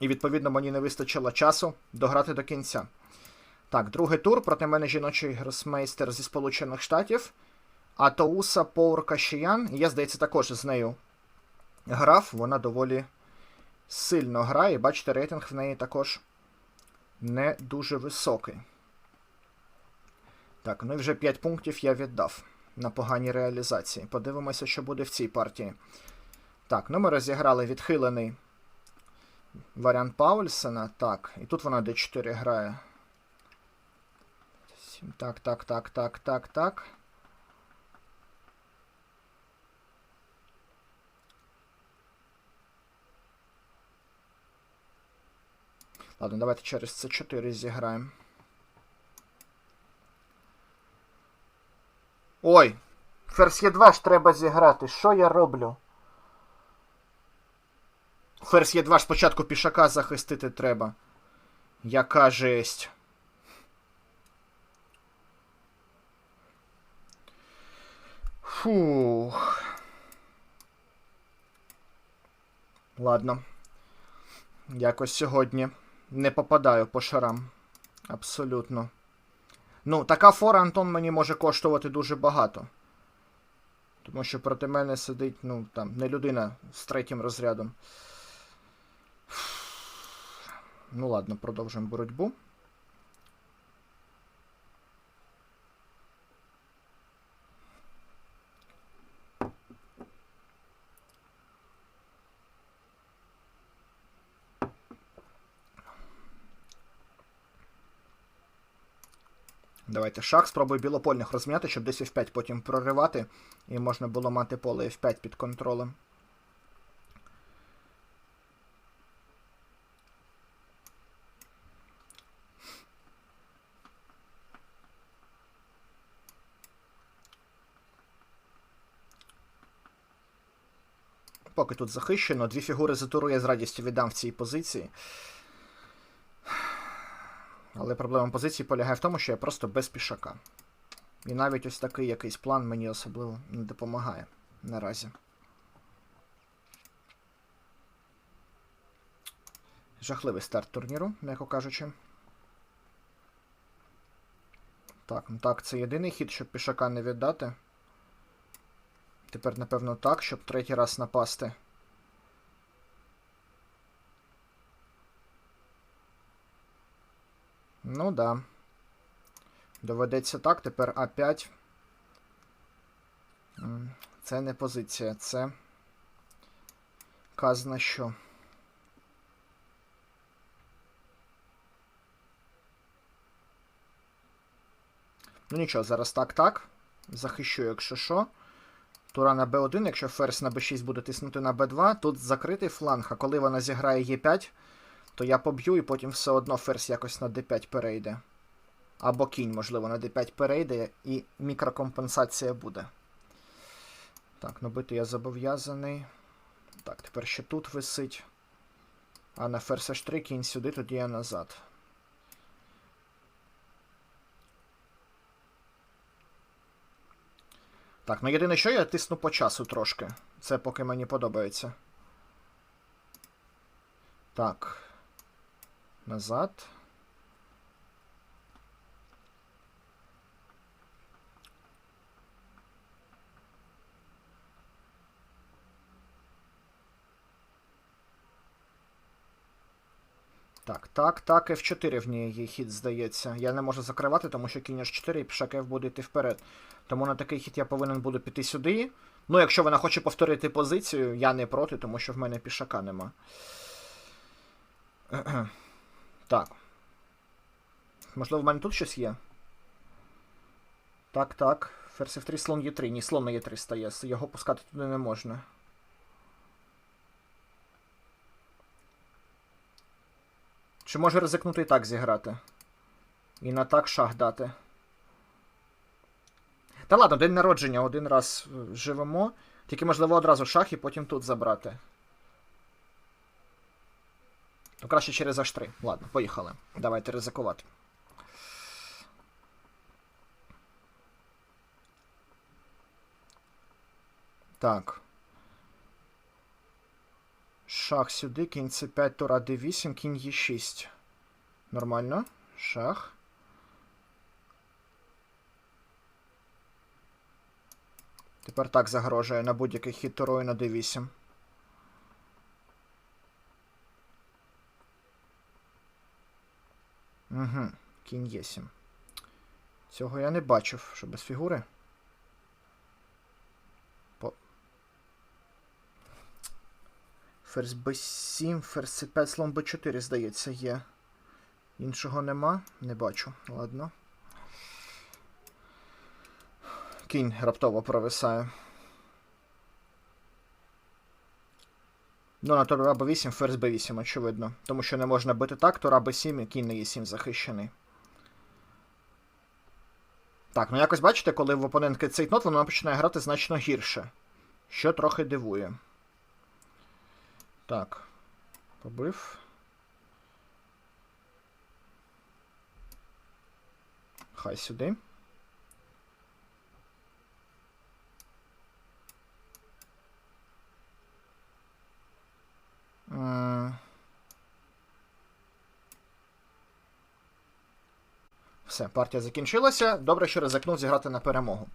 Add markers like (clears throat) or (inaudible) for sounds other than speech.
І відповідно мені не вистачило часу дограти до кінця. Так, другий тур проти мене жіночий гросмейстер зі Сполучених Штатів. А Тоуса Поур Кащиян. Я, здається, також з нею грав. Вона доволі сильно грає. Бачите, рейтинг в неї також не дуже високий. Так, ну і вже 5 пунктів я віддав на поганій реалізації. Подивимося, що буде в цій партії. Так, ну ми розіграли відхилений варіант Паульсена. Так, і тут вона D4 грає. Так, так, так, так, так, так. Ладно, давайте через це 4 зіграємо. Ой! Ферзь Є2 ж треба зіграти. Що я роблю? Ферзь Є2 спочатку пішака захистити треба. Яка жесть. Фух. Ладно. Якось сьогодні не попадаю по шарам. Абсолютно. Ну, така фора, Антон, мені може коштувати дуже багато. Тому що проти мене сидить, ну, там, не людина з третім розрядом. Ну ладно, продовжуємо боротьбу. Давайте шах, спробую білопольних розм'яти, щоб десь F5 потім проривати, і можна було мати поле F5 під контролем. Поки тут захищено, дві фігури за туру я з радістю віддам в цій позиції. Але проблема позиції полягає в тому, що я просто без пішака. І навіть ось такий якийсь план мені особливо не допомагає наразі. Жахливий старт турніру, м'яко кажучи. Так, ну так, це єдиний хід, щоб пішака не віддати. Тепер, напевно, так, щоб третій раз напасти. Ну да. Доведеться так, тепер А5. Це не позиція, це казна що. Ну нічого, зараз так-так. Захищу, якщо що. Тура на Б1, якщо ферзь на Б6 буде тиснути на Б2, тут закритий фланг, а коли вона зіграє Е5, то я поб'ю і потім все одно ферзь якось на d5 перейде. Або кінь, можливо, на d5 перейде, і мікрокомпенсація буде. Так, ну бити я зобов'язаний. Так, тепер ще тут висить. А на ферзь h3 кінь сюди, тоді я назад. Так, ну єдине, що я тисну по часу трошки. Це поки мені подобається. Так. Назад. Так, так, так, F4 в ній є хід, здається. Я не можу закривати, тому що кінь H4 і пішак F буде йти вперед. Тому на такий хід я повинен буду піти сюди. Ну, якщо вона хоче повторити позицію, я не проти, тому що в мене пішака нема. (clears throat) Так. Можливо, в мене тут щось є. Так, так. Ферзь F3, слон Е3. Ні, слон на Е3 стає. Його пускати туди не можна. Чи може ризикнути і так зіграти? І на так шах дати. Та ладно, день народження один раз е, живемо. Тільки, можливо, одразу шах і потім тут забрати. Ну, краще через H3. Ладно, поїхали. Давайте ризикувати. Так. Шах сюди, кінь c5, тура d8, кінь e6. Нормально. Шах. Тепер так загрожує на будь-який хід турою на d8. Угу, кінь e7. Цього я не бачив, що без фігури. По... Ферзь b7, ферзь c5, слон b4, здається, є. Іншого нема? Не бачу. Ладно. Кінь раптово провисає. Ну, на тура b8, ферзь b8, очевидно. Тому що не можна бити так, тура b7 і кінь на e7 захищений. Так, ну якось бачите, коли в опонентки цей нот, вона починає грати значно гірше. Що трохи дивує. Так. Побив. Хай сюди. Все, партія закінчилася. Добре, що ризикнув зіграти на перемогу.